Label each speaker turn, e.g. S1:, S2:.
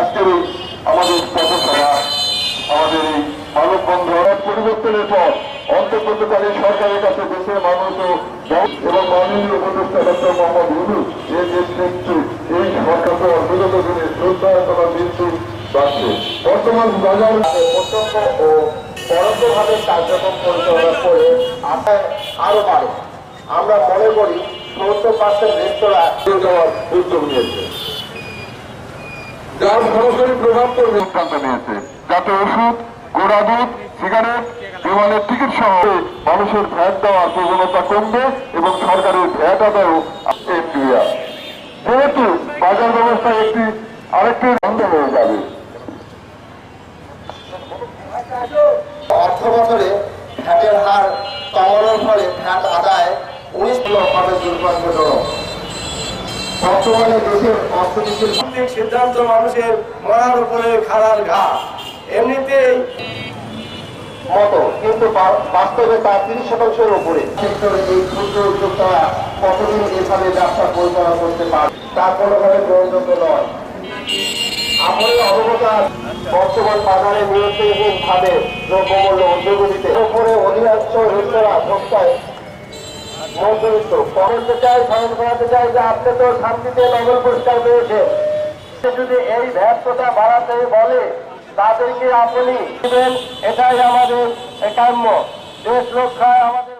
S1: আজকের এই আমাদের পথসভা, আমাদের এই মানববন্ধন পরিবর্তনের পর অন্তর্বর্তীকালীন সরকারের কাছে দেশের মানুষ ও এবং মাননীয় উপদেষ্টা ডক্টর মোহাম্মদ ইউনুস এর নেতৃত্বে এই সরকারকে বিগত দিনে শ্রদ্ধা করা বৃদ্ধি পাচ্ছে বর্তমান বাজার
S2: প্রত্যক্ষ ও পরোক্ষভাবে কার্যক্রম পরিচালনা করে আশায় আরও বাড়ে। আমরা মনে করি সত্তর পার্সেন্ট রেস্তোরাঁ
S1: উদ্যোগ নিয়েছে। যার সরাসরি প্রভাব পড়বে সিদ্ধান্ত নিয়েছে যাতে ওষুধ, গোড়া দুধ, সিগারেট, বিমানের টিকিট সহ মানুষের ভ্যাট দেওয়ার প্রবণতা কমবে এবং সরকারের ভ্যাট আদায়ও এনডিআর যেহেতু বাজার ব্যবস্থা একটি আরেকটি বন্ধ হয়ে যাবে।
S2: অর্থ বছরে ভ্যাটের হার কমানোর ফলে ভ্যাট আদায় উনিশ হবে দুর্ভাগ্যজনক। বর্তমানে দেশের অর্থনীতির
S3: সিদ্ধান্ত মানুষের মরার উপরে খাড়ার ঘা এমনিতেই
S2: মতো কিন্তু বাস্তবে তা তিরিশ শতাংশের উপরে এই ক্ষুদ্র উদ্যোক্তারা কতদিন এভাবে ব্যবসা পরিচালনা করতে পারে তা কোনোভাবে গ্রহণযোগ্য নয় বর্তমান বাজারে নিয়ন্ত্রণহীন ভাবে দ্রব্যমূল্য ঊর্ধ্বগতিতে উপরে অধিকাংশ রেস্তোরাঁ সস্তায় মধ্যবিত্ত বলতে চাই স্মরণ করাতে চাই যে আপনি তো শান্তিতে নোবেল পুরস্কার পেয়েছেন যদি এই ব্যর্থতা বাড়াতে বলে, তাদেরকে আপনি দিবেন, এটাই আমাদের কাম্য দেশ রক্ষায় আমাদের